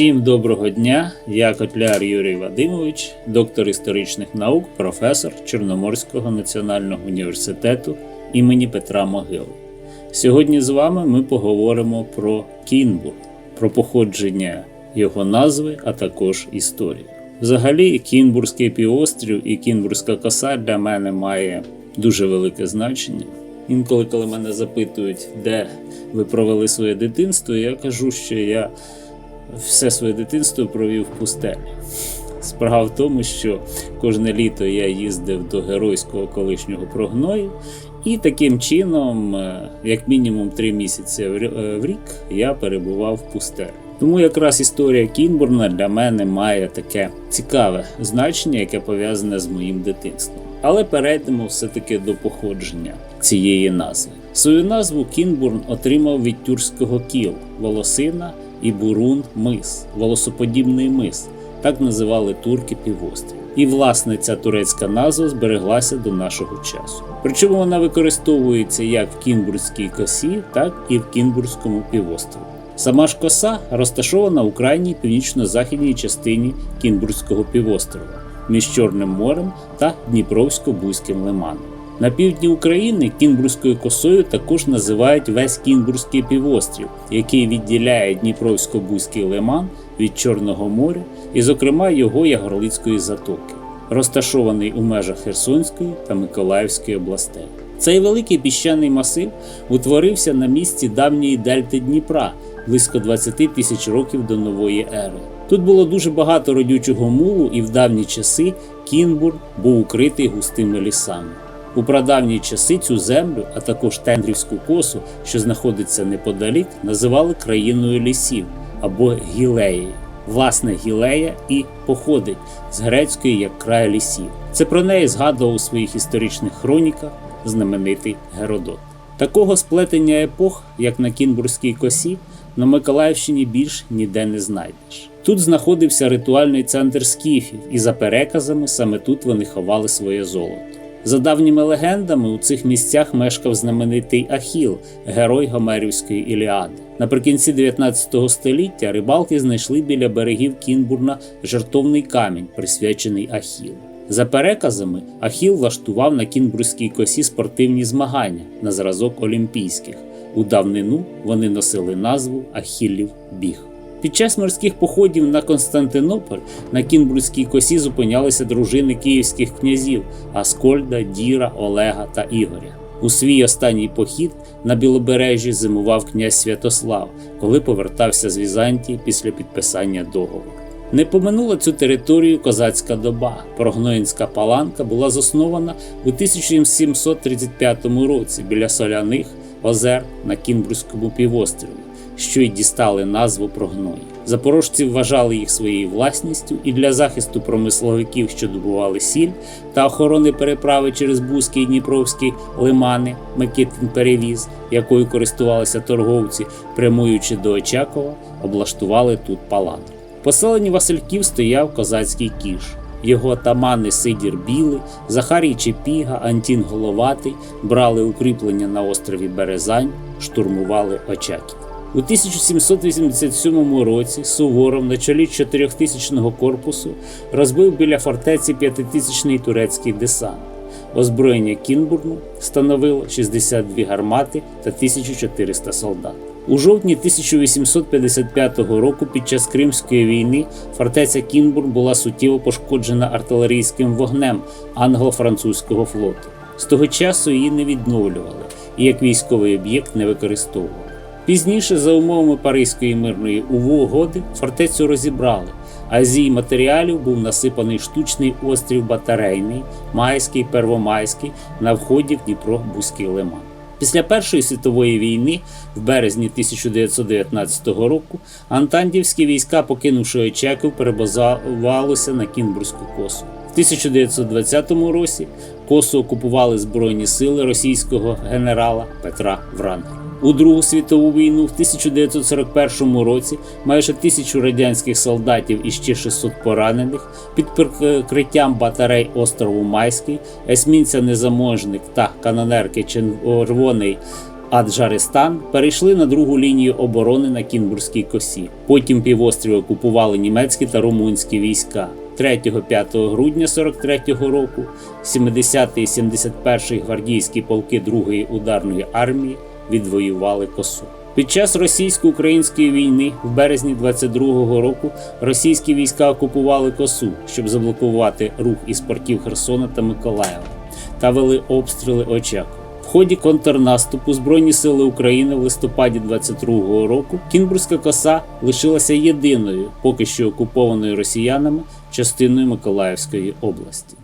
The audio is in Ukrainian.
Всім доброго дня! Я Котляр Юрій Вадимович, доктор історичних наук, професор Чорноморського національного університету імені Петра Могили. Сьогодні з вами ми поговоримо про Кінбург, про походження його назви, а також історію. Взагалі, Кінбурзький півострів і Кінбурзька коса для мене має дуже велике значення. Інколи, коли мене запитують, де ви провели своє дитинство, я кажу, що я все своє дитинство провів в пустелі. Справа в тому, що кожне літо я їздив до геройського колишнього прогною, і таким чином, е, як мінімум три місяці е, в рік, я перебував в пустелі. Тому якраз історія Кінбурна для мене має таке цікаве значення, яке пов'язане з моїм дитинством. Але перейдемо все-таки до походження цієї назви. Свою назву Кінбурн отримав від тюркського кіл, волосина і бурун мис, волосоподібний мис. Так називали турки півострів. І власне ця турецька назва збереглася до нашого часу. Причому вона використовується як в Кінбурзькій косі, так і в Кінбурзькому півострові. Сама ж коса розташована у крайній північно-західній частині Кінбурзького півострова між Чорним морем та Дніпровсько-Бузьким лиманом. На півдні України Кінбурзькою косою також називають весь Кінбурзький півострів, який відділяє Дніпровсько-Бузький лиман від Чорного моря і, зокрема, його Ягорлицької затоки, розташований у межах Херсонської та Миколаївської областей. Цей великий піщаний масив утворився на місці давньої дельти Дніпра близько 20 тисяч років до нової ери. Тут було дуже багато родючого мулу, і в давні часи Кінбурн був укритий густими лісами. У прадавні часи цю землю, а також Тендрівську косу, що знаходиться неподалік, називали країною лісів або гілеєю. Власне, гілея і походить з грецької як край лісів. Це про неї згадував у своїх історичних хроніках знаменитий Геродот. Такого сплетення епох, як на Кінбурзькій косі, на Миколаївщині більш ніде не знайдеш. Тут знаходився ритуальний центр скіфів, і за переказами саме тут вони ховали своє золото. За давніми легендами, у цих місцях мешкав знаменитий Ахіл, герой Гомерівської Іліади. Наприкінці 19 століття рибалки знайшли біля берегів Кінбурна жертовний камінь, присвячений Ахілу. За переказами, Ахіл влаштував на Кінбурзькій косі спортивні змагання на зразок олімпійських. У давнину вони носили назву Ахіллів біг. Під час морських походів на Константинополь на Кінбурзькій косі зупинялися дружини київських князів Аскольда, Діра, Олега та Ігоря. У свій останній похід на Білобережжі зимував князь Святослав, коли повертався з Візантії після підписання договору. Не поминула цю територію козацька доба. Прогноїнська паланка була заснована у 1735 році біля соляних озер на Кінбурзькому півострові, що й дістали назву Прогної. Запорожці вважали їх своєю власністю і для захисту промисловиків, що добували сіль, та охорони переправи через Бузький і Дніпровський лимани, Микитин перевіз, якою користувалися торговці, прямуючи до Очакова, облаштували тут палатку. В поселенні Васильків стояв козацький кіш. Його тамани Сидір Білий, Захарій Чепіга, Антін Головатий брали укріплення на острові Березань, штурмували Очаків. У 1787 році Суворов на чолі 4000-го корпусу розбив біля фортеці п'ятитисячний турецький десант. Озброєння Кінбурну становило 62 гармати та 1400 солдат. У жовтні 1855 року під час Кримської війни фортеця Кінбурн була суттєво пошкоджена артилерійським вогнем англо-французького флоту. З того часу її не відновлювали і як військовий об'єкт не використовували. Пізніше, за умовами Паризької мирної угоди, фортецю розібрали, а з її матеріалів був насипаний штучний острів Батарейний, Майський, Первомайський на вході в Дніпро-Бузький лиман. Після Першої світової війни, в березні 1919 року, антантівські війська, покинувши Очаків, перебазувалися на Кінбурзьку косу. В 1920 році косу окупували Збройні сили російського генерала Петра Врангеля. У Другу світову війну в 1941 році майже тисячу радянських солдатів і ще 600 поранених під прикриттям батарей острову Майський, есмінця Незаможник та канонерки Червоний Аджаристан перейшли на другу лінію оборони на Кінбурзькій косі. Потім півострів окупували німецькі та румунські війська. 3-5 грудня 43-го року 70-й і 71-й гвардійські полки Другої ударної армії відвоювали косу. Під час російсько-української війни в березні 22-го року російські війська окупували косу, щоб заблокувати рух із портів Херсона та Миколаєва та вели обстріли Очакова. В ході контрнаступу Збройні сили України в листопаді 22-го року Кінбурзька коса лишилася єдиною, поки що окупованою росіянами частиною Миколаївської області.